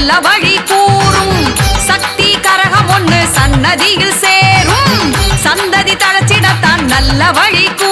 நல்ல வழி கூறும். சக்தி கரகம் ஒன்று சன்னதியில் சேரும். சந்ததி தளச்சிடத்தான் நல்ல வழி கூறும்.